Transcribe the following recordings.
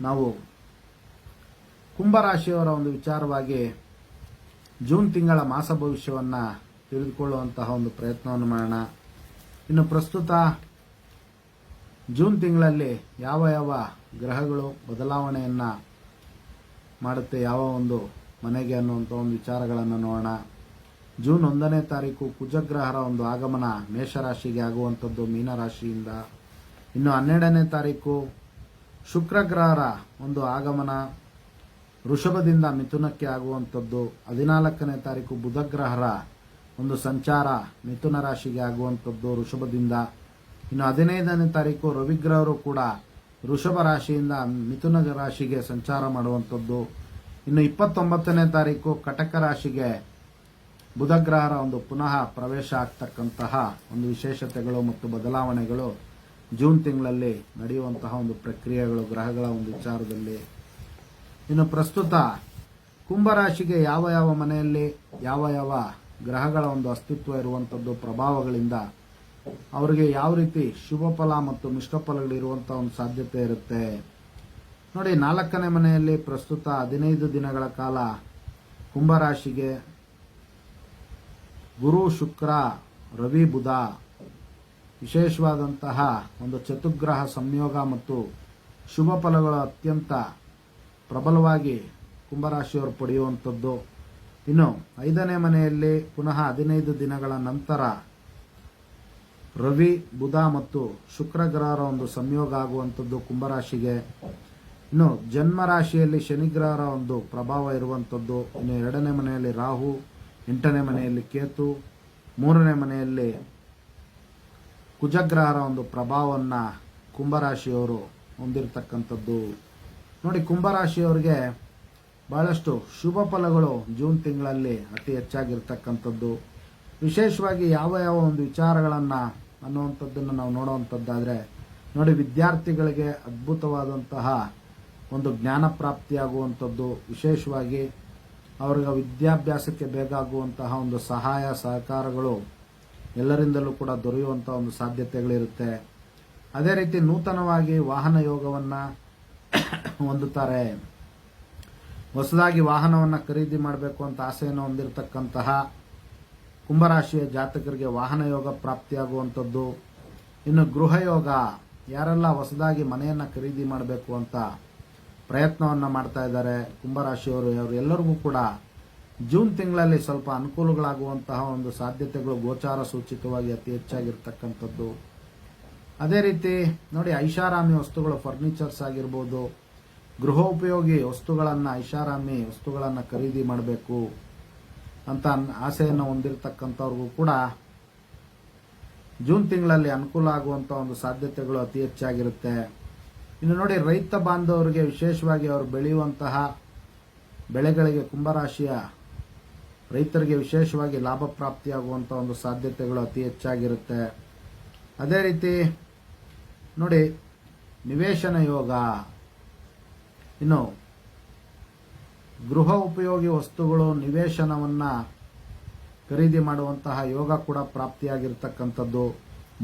ನಾವು ಕುಂಭರಾಶಿಯವರ ಒಂದು ವಿಚಾರವಾಗಿ ಜೂನ್ ತಿಂಗಳ ಮಾಸ ಭವಿಷ್ಯವನ್ನು ತಿಳಿದುಕೊಳ್ಳುವಂತಹ ಒಂದು ಪ್ರಯತ್ನವನ್ನು ಮಾಡೋಣ. ಇನ್ನು ಪ್ರಸ್ತುತ ಜೂನ್ ತಿಂಗಳಲ್ಲಿ ಯಾವ ಯಾವ ಗ್ರಹಗಳು ಬದಲಾವಣೆಯನ್ನು ಮಾಡುತ್ತೆ, ಯಾವ ಒಂದು ಮನೆಗೆ ಅನ್ನುವಂಥ ಒಂದು ವಿಚಾರಗಳನ್ನು ನೋಡೋಣ. ಜೂನ್ ಒಂದನೇ ತಾರೀಕು ಕುಜಗ್ರಹರ ಒಂದು ಆಗಮನ ಮೇಷರಾಶಿಗೆ ಆಗುವಂಥದ್ದು ಮೀನರಾಶಿಯಿಂದ. ಇನ್ನು ಹನ್ನೆರಡನೇ ತಾರೀಕು ಶುಕ್ರಗ್ರಹರ ಒಂದು ಆಗಮನ ವೃಷಭದಿಂದ ಮಿಥುನಕ್ಕೆ ಆಗುವಂಥದ್ದು. ಹದಿನಾಲ್ಕನೇ ತಾರೀಕು ಬುಧಗ್ರಹರ ಒಂದು ಸಂಚಾರ ಮಿಥುನ ರಾಶಿಗೆ ಆಗುವಂಥದ್ದು ವೃಷಭದಿಂದ ಇನ್ನು ಹದಿನೈದನೇ ತಾರೀಕು ರವಿಗ್ರಹರು ಕೂಡ ವೃಷಭ ರಾಶಿಯಿಂದ ಮಿಥುನ ರಾಶಿಗೆ ಸಂಚಾರ ಮಾಡುವಂಥದ್ದು. ಇನ್ನು ಇಪ್ಪತ್ತೊಂಬತ್ತನೇ ತಾರೀಕು ಕಟಕ ರಾಶಿಗೆ ಬುಧಗ್ರಹರ ಒಂದು ಪುನಃ ಪ್ರವೇಶ ಆಗ್ತಕ್ಕಂತಹ ಒಂದು ವಿಶೇಷತೆಗಳು ಮತ್ತು ಬದಲಾವಣೆಗಳು ಜೂನ್ ತಿಂಗಳಲ್ಲಿ ನಡೆಯುವಂತಹ ಒಂದು ಪ್ರಕ್ರಿಯೆಗಳು, ಗ್ರಹಗಳ ಒಂದು ವಿಚಾರದಲ್ಲಿ. ಇನ್ನು ಪ್ರಸ್ತುತ ಕುಂಭರಾಶಿಗೆ ಯಾವ ಯಾವ ಮನೆಯಲ್ಲಿ ಯಾವ ಯಾವ ಗ್ರಹಗಳ ಒಂದು ಅಸ್ತಿತ್ವ ಇರುವಂಥದ್ದು ಪ್ರಭಾವಗಳಿಂದ ಅವರಿಗೆ ಯಾವ ರೀತಿ ಶುಭ ಫಲ ಮತ್ತು ಮಿಶ್ರ ಫಲಗಳಿರುವಂತಹ ಒಂದು ಸಾಧ್ಯತೆ ಇರುತ್ತೆ. ನೋಡಿ, ನಾಲ್ಕನೇ ಮನೆಯಲ್ಲಿ ಪ್ರಸ್ತುತ ಹದಿನೈದು ದಿನಗಳ ಕಾಲ ಕುಂಭರಾಶಿಗೆ ಗುರು, ಶುಕ್ರ, ರವಿ, ಬುಧ ವಿಶೇಷವಾದಂತಹ ಒಂದು ಚತುಗ್ರಹ ಸಂಯೋಗ ಮತ್ತು ಶುಭ ಫಲಗಳು ಅತ್ಯಂತ ಪ್ರಬಲವಾಗಿ ಕುಂಭರಾಶಿಯವರು ಪಡೆಯುವಂಥದ್ದು. ಇನ್ನು ಐದನೇ ಮನೆಯಲ್ಲಿ ಪುನಃ ಹದಿನೈದು ದಿನಗಳ ನಂತರ ರವಿ, ಬುಧ ಮತ್ತು ಶುಕ್ರ ಗ್ರಹರ ಒಂದು ಸಂಯೋಗ ಆಗುವಂಥದ್ದು ಕುಂಭರಾಶಿಗೆ. ಇನ್ನು ಜನ್ಮ ರಾಶಿಯಲ್ಲಿ ಶನಿಗ್ರಹರ ಒಂದು ಪ್ರಭಾವ ಇರುವಂಥದ್ದು. ಇನ್ನು ಎರಡನೇ ಮನೆಯಲ್ಲಿ ರಾಹು, ಎಂಟನೇ ಮನೆಯಲ್ಲಿ ಕೇತು, ಮೂರನೇ ಮನೆಯಲ್ಲಿ ಕುಜಗ್ರಹರ ಒಂದು ಪ್ರಭಾವವನ್ನು ಕುಂಭರಾಶಿಯವರು ಹೊಂದಿರತಕ್ಕಂಥದ್ದು. ನೋಡಿ, ಕುಂಭರಾಶಿಯವರಿಗೆ ಬಹಳಷ್ಟು ಶುಭ ಫಲಗಳು ಜೂನ್ ತಿಂಗಳಲ್ಲಿ ಅತಿ ಹೆಚ್ಚಾಗಿರ್ತಕ್ಕಂಥದ್ದು. ವಿಶೇಷವಾಗಿ ಯಾವ ಯಾವ ಒಂದು ವಿಚಾರಗಳನ್ನು ಅನ್ನುವಂಥದ್ದನ್ನು ನಾವು ನೋಡುವಂಥದ್ದಾದರೆ, ನೋಡಿ, ವಿದ್ಯಾರ್ಥಿಗಳಿಗೆ ಅದ್ಭುತವಾದಂತಹ ಒಂದು ಜ್ಞಾನ ಪ್ರಾಪ್ತಿಯಾಗುವಂಥದ್ದು. ವಿಶೇಷವಾಗಿ ಅವ್ರಿಗೆ ವಿದ್ಯಾಭ್ಯಾಸಕ್ಕೆ ಬೇಕಾಗುವಂತಹ ಒಂದು ಸಹಾಯ, ಸಹಕಾರಗಳು ಎಲ್ಲರಿಂದಲೂ ಕೂಡ ದೊರೆಯುವಂಥ ಒಂದು ಸಾಧ್ಯತೆಗಳಿರುತ್ತೆ. ಅದೇ ರೀತಿ ನೂತನವಾಗಿ ವಾಹನ ಯೋಗವನ್ನ ಹೊಂದುತ್ತಾರೆ. ಹೊಸದಾಗಿ ವಾಹನವನ್ನ ಖರೀದಿ ಮಾಡಬೇಕು ಅಂತ ಆಸೆಯನ್ನು ಹೊಂದಿರತಕ್ಕಂತಹ ಕುಂಭರಾಶಿಯ ಜಾತಕರಿಗೆ ವಾಹನ ಯೋಗ ಪ್ರಾಪ್ತಿಯಾಗುವಂಥದ್ದು. ಇನ್ನು ಗೃಹ ಯೋಗ, ಯಾರೆಲ್ಲ ಹೊಸದಾಗಿ ಮನೆಯನ್ನ ಖರೀದಿ ಮಾಡಬೇಕು ಅಂತ ಪ್ರಯತ್ನವನ್ನ ಮಾಡ್ತಾ ಇದ್ದಾರೆ ಕುಂಭರಾಶಿಯವರು, ಅವರು ಎಲ್ಲರಿಗೂ ಕೂಡ ಜೂನ್ ತಿಂಗಳಲ್ಲಿ ಸ್ವಲ್ಪ ಅನುಕೂಲಗಳಾಗುವಂತಹ ಒಂದು ಸಾಧ್ಯತೆಗಳು ಗೋಚಾರ ಸೂಚಿತವಾಗಿ ಅತಿ ಹೆಚ್ಚಾಗಿರ್ತಕ್ಕಂಥದ್ದು. ಅದೇ ರೀತಿ ನೋಡಿ ಐಷಾರಾಮಿ ವಸ್ತುಗಳು ಫರ್ನಿಚರ್ಸ್ ಆಗಿರ್ಬೋದು ಗೃಹೋಪಯೋಗಿ ವಸ್ತುಗಳನ್ನು, ಐಷಾರಾಮಿ ವಸ್ತುಗಳನ್ನು ಖರೀದಿ ಮಾಡಬೇಕು ಅಂತ ಆಸೆಯನ್ನು ಹೊಂದಿರತಕ್ಕಂಥವ್ರಿಗೂ ಕೂಡ ಜೂನ್ ತಿಂಗಳಲ್ಲಿ ಅನುಕೂಲ ಆಗುವಂಥ ಒಂದು ಸಾಧ್ಯತೆಗಳು ಅತಿ ಹೆಚ್ಚಾಗಿರುತ್ತೆ. ಇನ್ನು ನೋಡಿ ರೈತ ಬಾಂಧವರಿಗೆ ವಿಶೇಷವಾಗಿ ಅವರು ಬೆಳೆಯುವಂತಹ ಬೆಳೆಗಳಿಗೆ ಕುಂಭರಾಶಿಯ ರೈತರಿಗೆ ವಿಶೇಷವಾಗಿ ಲಾಭ ಪ್ರಾಪ್ತಿಯಾಗುವಂಥ ಒಂದು ಸಾಧ್ಯತೆಗಳು ಅತಿ ಹೆಚ್ಚಾಗಿರುತ್ತೆ. ಅದೇ ರೀತಿ, ನೋಡಿ, ನಿವೇಶನ ಯೋಗ. ಇನ್ನು, ಗೃಹ ಉಪಯೋಗಿ ವಸ್ತುಗಳು, ನಿವೇಶನವನ್ನ ಖರೀದಿ ಮಾಡುವಂತಹ ಯೋಗ ಕೂಡ ಪ್ರಾಪ್ತಿಯಾಗಿರ್ತಕ್ಕಂಥದ್ದು.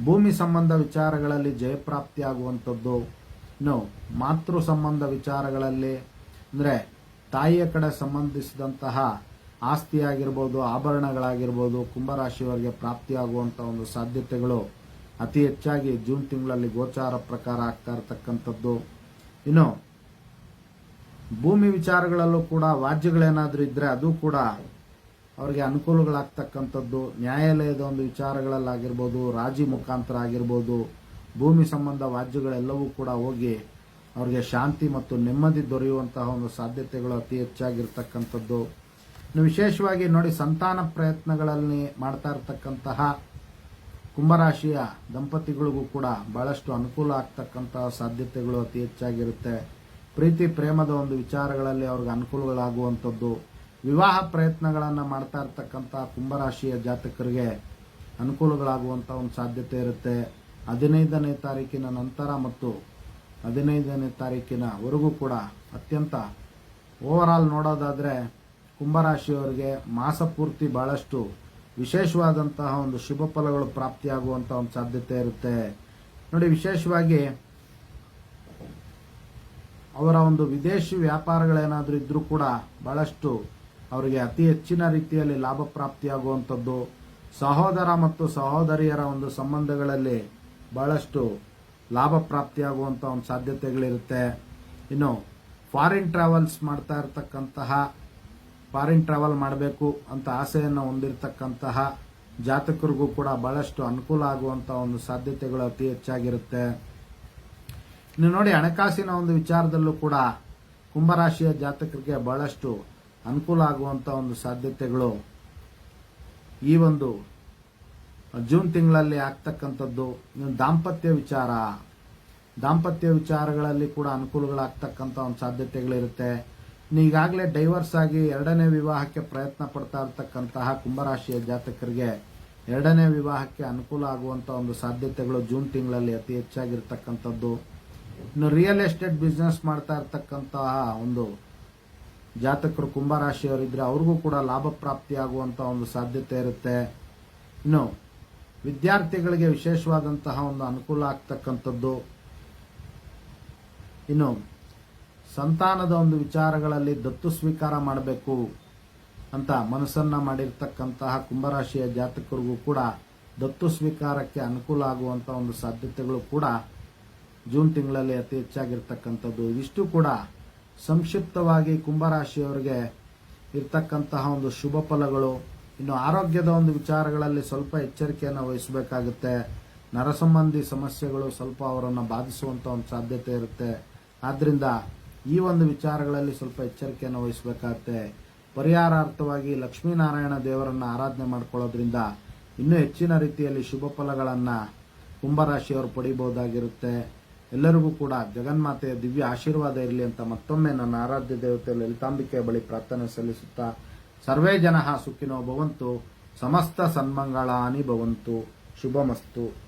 ಭೂಮಿ ಸಂಬಂಧ ವಿಚಾರಗಳಲ್ಲಿ ಜಯಪ್ರಾಪ್ತಿಯಾಗುವಂಥದ್ದು. ಇನ್ನು, ಮಾತೃ ಸಂಬಂಧ ವಿಚಾರಗಳಲ್ಲಿ, ಅಂದರೆ ತಾಯಿಯ ಕಡೆ ಸಂಬಂಧಿಸಿದಂತಹ ಆಸ್ತಿ ಆಗಿರ್ಬೋದು ಆಭರಣಗಳಾಗಿರ್ಬೋದು ಕುಂಭರಾಶಿಯವರಿಗೆ ಪ್ರಾಪ್ತಿಯಾಗುವಂಥ ಒಂದು ಸಾಧ್ಯತೆಗಳು ಅತಿ ಹೆಚ್ಚಾಗಿ ಜೂನ್ ತಿಂಗಳಲ್ಲಿ ಗೋಚಾರ ಪ್ರಕಾರ ಆಗ್ತಾ ಇರತಕ್ಕಂಥದ್ದು. ಇನ್ನು, ಭೂಮಿ ವಿಚಾರಗಳಲ್ಲೂ ಕೂಡ ವಾಜ್ಯಗಳೇನಾದರೂ ಇದ್ದರೆ ಅದು ಕೂಡ ಅವರಿಗೆ ಅನುಕೂಲಗಳಾಗ್ತಕ್ಕಂಥದ್ದು. ನ್ಯಾಯಾಲಯದ ಒಂದು ವಿಚಾರಗಳಲ್ಲಾಗಿರ್ಬೋದು, ರಾಜಿ ಮುಖಾಂತರ ಆಗಿರ್ಬೋದು, ಭೂಮಿ ಸಂಬಂಧ ವಾಜ್ಯಗಳೆಲ್ಲವೂ ಕೂಡ ಹೋಗಿ ಅವರಿಗೆ ಶಾಂತಿ ಮತ್ತು ನೆಮ್ಮದಿ ದೊರೆಯುವಂತಹ ಒಂದು ಸಾಧ್ಯತೆಗಳು ಅತಿ ಹೆಚ್ಚಾಗಿರ್ತಕ್ಕಂಥದ್ದು. ವಿಶೇಷವಾಗಿ ನೋಡಿ ಸಂತಾನ ಪ್ರಯತ್ನಗಳಲ್ಲಿ ಮಾಡ್ತಾ ಇರತಕ್ಕಂತಹ ಕುಂಭರಾಶಿಯ ದಂಪತಿಗಳಿಗೂ ಕೂಡ ಬಹಳಷ್ಟು ಅನುಕೂಲ ಆಗ್ತಕ್ಕಂತಹ ಸಾಧ್ಯತೆಗಳು ಅತಿ ಹೆಚ್ಚಾಗಿರುತ್ತೆ. ಪ್ರೀತಿ, ಪ್ರೇಮದ ಒಂದು ವಿಚಾರಗಳಲ್ಲಿ ಅವ್ರಿಗೆ ಅನುಕೂಲಗಳಾಗುವಂಥದ್ದು. ವಿವಾಹ ಪ್ರಯತ್ನಗಳನ್ನು ಮಾಡ್ತಾ ಇರ್ತಕ್ಕಂಥ ಕುಂಭರಾಶಿಯ ಜಾತಕರಿಗೆ ಅನುಕೂಲಗಳಾಗುವಂಥ ಒಂದು ಸಾಧ್ಯತೆ ಇರುತ್ತೆ. ಹದಿನೈದನೇ ತಾರೀಕಿನ ನಂತರ ಮತ್ತು ಹದಿನೈದನೇ ತಾರೀಕಿನವರೆಗೂ ಕೂಡ ಅತ್ಯಂತ ಓವರ್ ಆಲ್ ನೋಡೋದಾದ್ರೆ ಕುಂಭರಾಶಿಯವರಿಗೆ ಮಾಸ ಪೂರ್ತಿ ಬಹಳಷ್ಟು ವಿಶೇಷವಾದಂತಹ ಒಂದು ಶುಭ ಫಲಗಳು ಪ್ರಾಪ್ತಿಯಾಗುವಂತ ಒಂದು ಸಾಧ್ಯತೆ ಇರುತ್ತೆ. ನೋಡಿ, ವಿಶೇಷವಾಗಿ ಅವರ ಒಂದು ವಿದೇಶಿ ವ್ಯಾಪಾರಗಳೇನಾದರೂ ಇದ್ರೂ ಕೂಡ ಬಹಳಷ್ಟು ಅವರಿಗೆ ಅತಿ ಹೆಚ್ಚಿನ ರೀತಿಯಲ್ಲಿ ಲಾಭ ಪ್ರಾಪ್ತಿಯಾಗುವಂಥದ್ದು. ಸಹೋದರ ಮತ್ತು ಸಹೋದರಿಯರ ಒಂದು ಸಂಬಂಧಗಳಲ್ಲಿ ಬಹಳಷ್ಟು ಲಾಭ ಪ್ರಾಪ್ತಿಯಾಗುವಂಥ ಒಂದು ಸಾಧ್ಯತೆಗಳಿರುತ್ತೆ. ಇನ್ನು ಫಾರಿನ್ ಟ್ರಾವೆಲ್ಸ್ ಮಾಡ್ತಾ ಇರತಕ್ಕಂತಹ ಫಾರಿನ್ ಟ್ರಾವೆಲ್ ಮಾಡಬೇಕು ಅಂತ ಆಸೆಯನ್ನು ಹೊಂದಿರತಕ್ಕಂತಹ ಜಾತಕರಿಗೂ ಕೂಡ ಬಹಳಷ್ಟು ಅನುಕೂಲ ಆಗುವಂತ ಒಂದು ಸಾಧ್ಯತೆಗಳು ಅತಿ ಹೆಚ್ಚಾಗಿರುತ್ತೆ. ಇನ್ನು ನೋಡಿ, ಹಣಕಾಸಿನ ಒಂದು ವಿಚಾರದಲ್ಲೂ ಕೂಡ ಕುಂಭರಾಶಿಯ ಜಾತಕರಿಗೆ ಬಹಳಷ್ಟು ಅನುಕೂಲ ಆಗುವಂತ ಒಂದು ಸಾಧ್ಯತೆಗಳು. ಈ ಒಂದು ಜೂನ್ ತಿಂಗಳಲ್ಲಿ ಆಗ್ತಕ್ಕಂಥದ್ದು ದಾಂಪತ್ಯ ವಿಚಾರ. ದಾಂಪತ್ಯ ವಿಚಾರಗಳಲ್ಲಿ ಕೂಡ ಅನುಕೂಲಗಳಾಗ್ತಕ್ಕಂಥ ಒಂದು ಸಾಧ್ಯತೆಗಳಿರುತ್ತೆ. ಈಗಾಗಲೇ ಡೈವರ್ಸ್ ಆಗಿ ಎರಡನೇ ವಿವಾಹಕ್ಕೆ ಪ್ರಯತ್ನ ಪಡ್ತಾ ಇರತಕ್ಕಂತಹ ಕುಂಭರಾಶಿಯ ಜಾತಕರಿಗೆ ಎರಡನೇ ವಿವಾಹಕ್ಕೆ ಅನುಕೂಲ ಆಗುವಂತ ಒಂದು ಸಾಧ್ಯತೆಗಳು ಜೂನ್ ತಿಂಗಳಲ್ಲಿ ಅತಿ ಹೆಚ್ಚಾಗಿರ್ತಕ್ಕಂಥದ್ದು. ಇನ್ನು ರಿಯಲ್ ಎಸ್ಟೇಟ್ ಬಿಸ್ನೆಸ್ ಮಾಡ್ತಾ ಇರ್ತಕ್ಕಂತಹ ಒಂದು ಜಾತಕರು ಕುಂಭರಾಶಿಯವರಿದ್ರೆ ಅವ್ರಿಗೂ ಕೂಡ ಲಾಭ ಪ್ರಾಪ್ತಿಯಾಗುವಂಥ ಒಂದು ಸಾಧ್ಯತೆ ಇರುತ್ತೆ. ಇನ್ನು ವಿದ್ಯಾರ್ಥಿಗಳಿಗೆ ವಿಶೇಷವಾದಂತಹ ಒಂದು ಅನುಕೂಲ ಆಗ್ತಕ್ಕಂಥದ್ದು. ಇನ್ನು ಸಂತಾನದ ಒಂದು ವಿಚಾರಗಳಲ್ಲಿ ದತ್ತು ಸ್ವೀಕಾರ ಮಾಡಬೇಕು ಅಂತ ಮನಸ್ಸನ್ನ ಮಾಡಿರ್ತಕ್ಕಂತಹ ಕುಂಭರಾಶಿಯ ಜಾತಕರಿಗೂ ಕೂಡ ದತ್ತು ಸ್ವೀಕಾರಕ್ಕೆ ಅನುಕೂಲ ಆಗುವಂಥ ಒಂದು ಸಾಧ್ಯತೆಗಳು ಕೂಡ ಜೂನ್ ತಿಂಗಳಲ್ಲಿ ಅತಿ ಹೆಚ್ಚಾಗಿರ್ತಕ್ಕಂಥದ್ದು. ಇದಿಷ್ಟು ಕೂಡ ಸಂಕ್ಷಿಪ್ತವಾಗಿ ಕುಂಭರಾಶಿಯವರಿಗೆ ಇರ್ತಕ್ಕಂತಹ ಒಂದು ಶುಭ ಫಲಗಳು. ಇನ್ನು ಆರೋಗ್ಯದ ಒಂದು ವಿಚಾರಗಳಲ್ಲಿ ಸ್ವಲ್ಪ ಎಚ್ಚರಿಕೆಯನ್ನು ವಹಿಸಬೇಕಾಗುತ್ತೆ. ನರಸಂಬಂಧಿ ಸಮಸ್ಯೆಗಳು ಸ್ವಲ್ಪ ಅವರನ್ನು ಬಾಧಿಸುವಂಥ ಒಂದು ಸಾಧ್ಯತೆ ಇರುತ್ತೆ. ಆದ್ರಿಂದ ಈ ಒಂದು ವಿಚಾರಗಳಲ್ಲಿ ಸ್ವಲ್ಪ ಎಚ್ಚರಿಕೆಯನ್ನು ವಹಿಸಬೇಕಾಗುತ್ತೆ. ಪರಿಹಾರಾರ್ಥವಾಗಿ ಲಕ್ಷ್ಮೀನಾರಾಯಣ ದೇವರನ್ನು ಆರಾಧನೆ ಮಾಡ್ಕೊಳ್ಳೋದ್ರಿಂದ ಇನ್ನೂ ಹೆಚ್ಚಿನ ರೀತಿಯಲ್ಲಿ ಶುಭ ಫಲಗಳನ್ನು ಕುಂಭರಾಶಿಯವರು ಪಡಿಬಹುದಾಗಿರುತ್ತೆ. ಎಲ್ಲರಿಗೂ ಕೂಡ ಜಗನ್ಮಾತೆಯ ದಿವ್ಯ ಆಶೀರ್ವಾದ ಇರಲಿ ಅಂತ ಮತ್ತೊಮ್ಮೆ ನನ್ನ ಆರಾಧ್ಯ ದೇವತೆ ಲಲಿತಾಂಬಿಕೆಯ ಬಳಿ ಪ್ರಾರ್ಥನೆ ಸಲ್ಲಿಸುತ್ತಾ, ಸರ್ವೇ ಜನ ಸುಖಿನೋ ಭವಂತು, ಸಮಸ್ತ ಸನ್ಮಂಗಳಾನಿ ಭವಂತು, ಶುಭಮಸ್ತು.